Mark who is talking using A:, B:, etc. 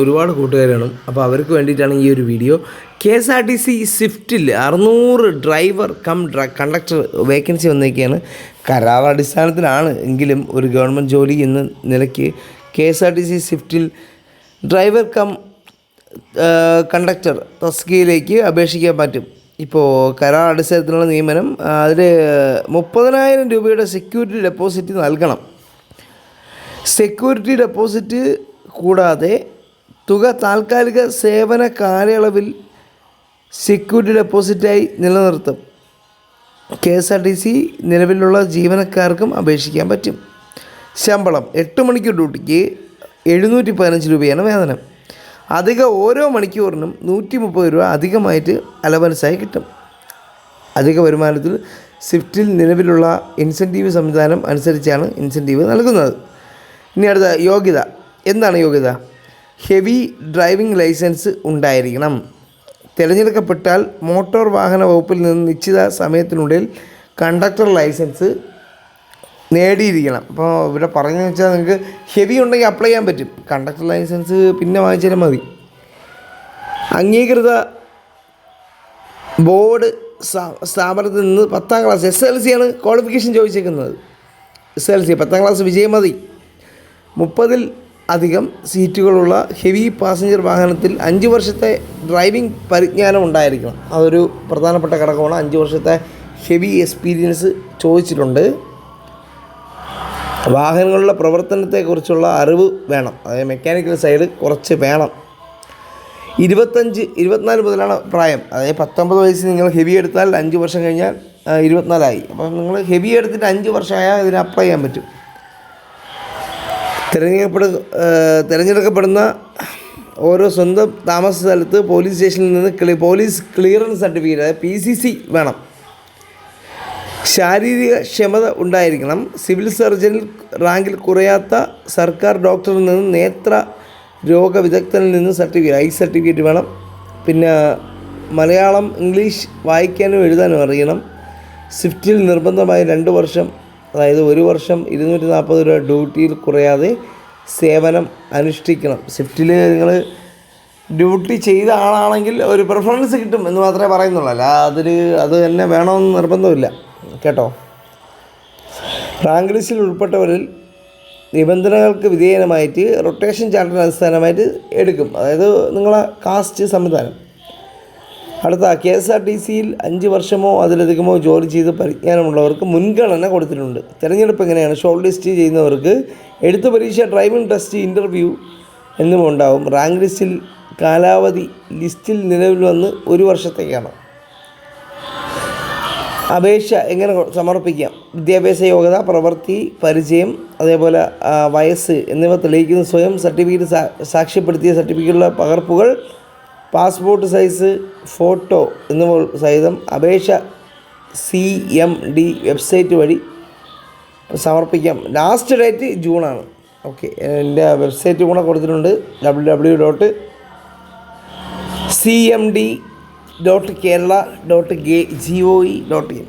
A: ഒരുപാട് കൂട്ടുകാർ കാണും. അപ്പോൾ അവർക്ക് വേണ്ടിയിട്ടാണ് ഈ ഒരു video. K S R T C സ്വിഫ്റ്റിൽ അറുന്നൂറ് ഡ്രൈവർ കം കണ്ടക്ടർ വേക്കൻസി വന്നേക്കാണ്. കരാറടിസ്ഥാനത്തിലാണ് എങ്കിലും ഒരു ഗവൺമെന്റ് ജോലി എന്ന നിലയ്ക്ക് K S R T C സ്വിഫ്റ്റിൽ driver cum conductor തസ്കിയിലേക്ക് അപേക്ഷിക്കാൻ പറ്റും. ഇപ്പോൾ കരാർ അടിസ്ഥാനത്തിലുള്ള നിയമനം അതിൽ മുപ്പതിനായിരം രൂപയുടെ സെക്യൂരിറ്റി ഡെപ്പോസിറ്റ് നൽകണം. സെക്യൂരിറ്റി ഡെപ്പോസിറ്റ് കൂടാതെ തുക താൽക്കാലിക സേവന കാലയളവിൽ സെക്യൂരിറ്റി ഡെപ്പോസിറ്റായി നിലനിർത്തും. K S R T C നിലവിലുള്ള ജീവനക്കാർക്കും അപേക്ഷിക്കാൻ പറ്റും. ശമ്പളം എട്ട് മണിക്കൂർ ഡ്യൂട്ടിക്ക് എഴുന്നൂറ്റി പതിനഞ്ച് രൂപയാണ് വേതനം. അധിക ഓരോ മണിക്കൂറിനും നൂറ്റി മുപ്പത് രൂപ അധികമായിട്ട് അലവൻസായി കിട്ടും. അധിക വരുമാനത്തിൽ സ്വിഫ്റ്റിൽ നിലവിലുള്ള ഇൻസെന്റീവ് സംവിധാനം അനുസരിച്ചാണ് ഇൻസെന്റീവ് നൽകുന്നത്. ഇനി അടുത്ത യോഗ്യത. എന്താണ് യോഗ്യത? ഹെവി ഡ്രൈവിംഗ് ലൈസൻസ് ഉണ്ടായിരിക്കണം. തിരഞ്ഞെടുക്കപ്പെട്ടാൽ മോട്ടോർ വാഹന വകുപ്പിൽ നിന്ന് നിശ്ചിത സമയത്തിനുള്ളിൽ കണ്ടക്ടർ ലൈസൻസ് നേടിയിരിക്കണം. അപ്പോൾ ഇവിടെ പറഞ്ഞു വെച്ചാൽ നിങ്ങൾക്ക് ഹെവി ഉണ്ടെങ്കിൽ അപ്ലൈ ചെയ്യാൻ പറ്റും. കണ്ടക്ടർ ലൈസൻസ് പിന്നെ വാങ്ങിച്ചാലും മതി. അംഗീകൃത ബോർഡ് സ്ഥാ- സ്ഥാപനത്തിൽ നിന്ന് പത്താം ക്ലാസ് എസ് എൽ സി ആണ് ക്വാളിഫിക്കേഷൻ ചോദിച്ചേക്കുന്നത്. എസ് എൽ സി പത്താം ക്ലാസ് വിജയം മതി. മുപ്പതിൽ അധികം സീറ്റുകളുള്ള ഹെവി പാസഞ്ചർ വാഹനത്തിൽ അഞ്ച് വർഷത്തെ ഡ്രൈവിംഗ് പരിജ്ഞാനം ഉണ്ടായിരിക്കണം. അതൊരു പ്രധാനപ്പെട്ട ഘടകമാണ്. അഞ്ച് വർഷത്തെ ഹെവി എക്സ്പീരിയൻസ് ചോദിച്ചിട്ടുണ്ട്. വാഹനങ്ങളുടെ പ്രവർത്തനത്തെക്കുറിച്ചുള്ള അറിവ് വേണം. അതായത് മെക്കാനിക്കൽ സൈഡ് കുറച്ച് വേണം. ഇരുപത്തഞ്ച് ഇരുപത്തിനാല് മുതലാണ് പ്രായം. അതായത് പത്തൊമ്പത് വയസ്സ് നിങ്ങൾ ഹെവി എടുത്താൽ അഞ്ച് വർഷം കഴിഞ്ഞാൽ ഇരുപത്തിനാലായി. അപ്പം നിങ്ങൾ ഹെവി എടുത്തിട്ട് അഞ്ച് വർഷമായാൽ ഇതിന് അപ്ലൈ ചെയ്യാൻ പറ്റും. തിരഞ്ഞെടുക്കപ്പെടു തിരഞ്ഞെടുക്കപ്പെടുന്ന ഓരോ സ്വന്തം താമസ സ്ഥലത്ത് പോലീസ് സ്റ്റേഷനിൽ നിന്ന് ക്ലി പോലീസ് ക്ലിയറൻസ് സർട്ടിഫിക്കറ്റ് അതായത് പി സി സി വേണം. ശാരീരിക ക്ഷമത ഉണ്ടായിരിക്കണം. സിവിൽ സർജനിൽ റാങ്കിൽ കുറയാത്ത സർക്കാർ ഡോക്ടറിൽ നിന്ന് നേത്ര രോഗ വിദഗ്ധനിൽ നിന്ന് സർട്ടിഫിക്കറ്റ് ഐ സർട്ടിഫിക്കറ്റ് വേണം. പിന്നെ മലയാളം ഇംഗ്ലീഷ് വായിക്കാനും എഴുതാനും അറിയണം. സ്വിഫ്റ്റിൽ നിർബന്ധമായി രണ്ട് വർഷം അതായത് ഒരു വർഷം ഇരുന്നൂറ്റി നാൽപ്പത് രൂപ ഡ്യൂട്ടിയിൽ കുറയാതെ സേവനം അനുഷ്ഠിക്കണം. സ്വിഫ്റ്റിൽ നിങ്ങൾ ഡ്യൂട്ടി ചെയ്ത ആളാണെങ്കിൽ ഒരു പ്രിഫറൻസ് കിട്ടും എന്ന് മാത്രമേ പറയുന്നുള്ളൂ. അല്ല അതിൽ അത് തന്നെ വേണമെന്ന് നിർബന്ധമില്ല. കേട്ടോ? റാങ്ക് ലിസ്റ്റിൽ ഉൾപ്പെട്ടവരിൽ നിബന്ധനകൾക്ക് വിധേയമായിട്ട് റൊട്ടേഷൻ ചാർട്ടിന് അടിസ്ഥാനമായിട്ട് എടുക്കും. അതായത് നിങ്ങളെ കാസ്റ്റ് സംവിധാനം. അടുത്ത കെ എസ് ആർ ടി സിയിൽ അഞ്ച് വർഷമോ അതിലധികമോ ജോലി ചെയ്ത് പരിജ്ഞാനമുള്ളവർക്ക് മുൻഗണന കൊടുത്തിട്ടുണ്ട്. തിരഞ്ഞെടുപ്പ് എങ്ങനെയാണ്? ഷോർട്ട് ലിസ്റ്റ് ചെയ്യുന്നവർക്ക് എഴുത്ത് പരീക്ഷ ഡ്രൈവിംഗ് ടെസ്റ്റ് ഇന്റർവ്യൂ എന്നിവ ഉണ്ടാവും റാങ്ക് ലിസ്റ്റിൽ കാലാവധി ലിസ്റ്റിൽ നിലവിൽ വന്ന് ഒരു വർഷത്തേക്കാണ്. അപേക്ഷ എങ്ങനെ സമർപ്പിക്കാം? വിദ്യാഭ്യാസ യോഗ്യത പ്രവൃത്തി പരിചയം അതേപോലെ വയസ്സ് എന്നിവ തെളിയിക്കുന്ന സ്വയം സർട്ടിഫിക്കറ്റ് സാക്ഷ്യപ്പെടുത്തിയ സർട്ടിഫിക്കറ്റുള്ള പകർപ്പുകൾ പാസ്പോർട്ട് സൈസ് ഫോട്ടോ എന്നിവ സഹിതം അപേക്ഷ സി എം ഡി വെബ്സൈറ്റ് വഴി സമർപ്പിക്കാം. ലാസ്റ്റ് ഡേറ്റ് ജൂണാണ്. ഓക്കെ എന്റെ വെബ്സൈറ്റ് കൂടെ കൊടുത്തിട്ടുണ്ട്. W W dot C M D dot Kerala dot G O E dot in